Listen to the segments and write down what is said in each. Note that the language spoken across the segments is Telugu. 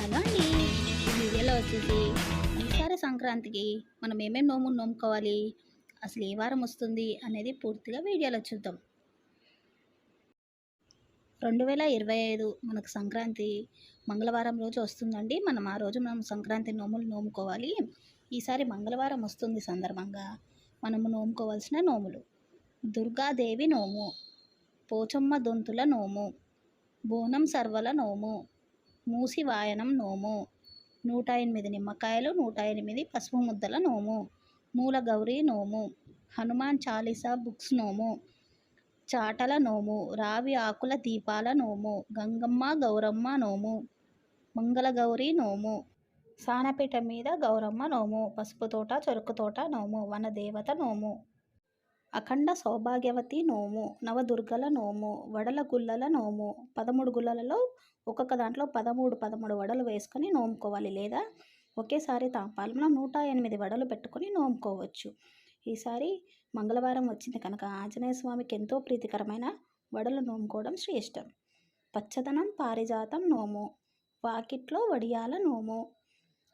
హలో అండి? ఈ వీడియోలో వచ్చేసి ఈసారి సంక్రాంతికి మనం ఏమేమి నోములు నోముకోవాలి? అసలు ఏ వారం వస్తుంది? అనేది పూర్తిగా వీడియోలో చూద్దాం. రెండు వేల ఇరవై ఐదు మనకు సంక్రాంతి మంగళవారం రోజు వస్తుందండి. మనం ఆ రోజు మనం సంక్రాంతి నోములు నోముకోవాలి. ఈసారి మంగళవారం వస్తుంది సందర్భంగా మనము నోముకోవాల్సిన నోములు. దుర్గాదేవి నోము పోచమ్మ దొంతుల నోము బోనం సర్వల నోము మూసి వాయనం నోము. నూట ఎనిమిది నిమ్మకాయలు నూట ఎనిమిది పసుపు ముద్దల నోము. మూల గౌరీ నోము. హనుమాన్ చాలీసా బుక్స్ నోము. చాటల నోము. రావి ఆకుల దీపాల నోము. గంగమ్మ గౌరమ్మ నోము. మంగళగౌరి నోము. సానపీట మీద గౌరమ్మ నోము. పసుపు తోట చెరుకు తోట నోము. వనదేవత నోము. అఖండ సౌభాగ్యవతి నోము నవదుర్గల నోము వడల గుల్లల నోము పదమూడు గుల్లలలో ఒక్కొక్క దాంట్లో పదమూడు పదమూడు వడలు వేసుకొని నోముకోవాలి లేదా ఒకేసారి తాంపాలంలో నూట ఎనిమిది వడలు పెట్టుకొని నోముకోవచ్చు. ఈసారి మంగళవారం వచ్చింది కనుక ఆంజనేయ స్వామికి ఎంతో ప్రీతికరమైన వడలు నోముకోవడం శ్రేష్టం. పచ్చదనం పారిజాతం నోము వాకిట్లో వడియాల నోము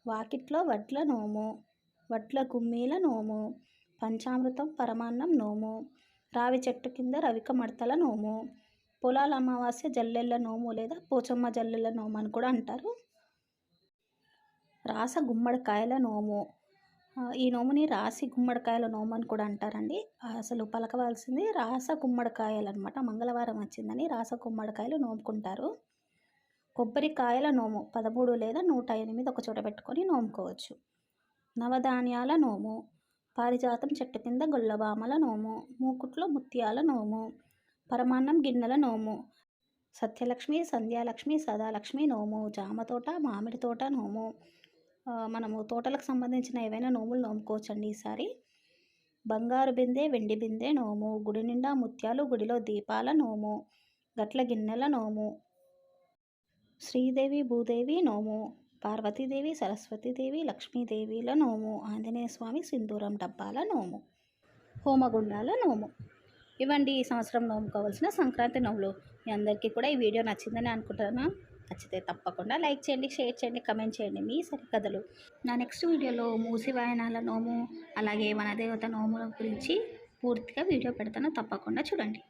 వాకిట్లో వడ్ల నోము వడ్ల గుమ్మీల నోము పంచామృతం పరమాన్నం నోము. రావి చెట్టు కింద రవిక మడతల నోము. పొలాల అమావాస్య జల్లెళ్ళ నోము లేదా పోచమ్మ జల్లెళ్ళ నోము అని కూడా అంటారు. రాస గుమ్మడికాయల నోము. ఈ నోముని రాసి గుమ్మడికాయల నోము అని కూడా అంటారండి. అసలు పలకవలసింది రాస గుమ్మడికాయలు అనమాట మంగళవారం వచ్చిందని రాస గుమ్మడికాయలు నోముకుంటారు. కొబ్బరికాయల నోము. పదమూడు లేదా నూట ఎనిమిది ఒక చోట పెట్టుకొని నోముకోవచ్చు. నవధాన్యాల నోము. పారిజాతం చెట్టు కింద గొల్లబామల నోము మూకుట్లో ముత్యాల నోము పరమాన్నం గిన్నెల నోము సత్యలక్ష్మి సంధ్యాలక్ష్మి సదాలక్ష్మి నోము జామ తోట మామిడి తోట నోము. మనము తోటలకు సంబంధించిన ఏవైనా నోములు నోముకోవచ్చండి ఈసారి. బంగారు బిందె వెండి బిందె నోము గుడి నిండా ముత్యాలు గుడిలో దీపాల నోము గట్ల గిన్నెల నోము శ్రీదేవి భూదేవి నోము పార్వతీదేవి సరస్వతీదేవి లక్ష్మీదేవిల నోము ఆంజనేయ స్వామి సింధూరం డబ్బాల నోము హోమగుండాల నోము. ఇవ్వండి ఈ సంవత్సరం నోముకోవాల్సిన సంక్రాంతి నోములు. మీ అందరికీ కూడా ఈ వీడియో నచ్చిందని అనుకుంటున్నాను. నచ్చితే తప్పకుండా లైక్ చేయండి షేర్ చేయండి కమెంట్ చేయండి. మీ సరికథలు. నా నెక్స్ట్ వీడియోలో మూసి వాయనాల నోము అలాగే వనదేవత నోముల గురించి పూర్తిగా వీడియో పెడతాను. తప్పకుండా చూడండి.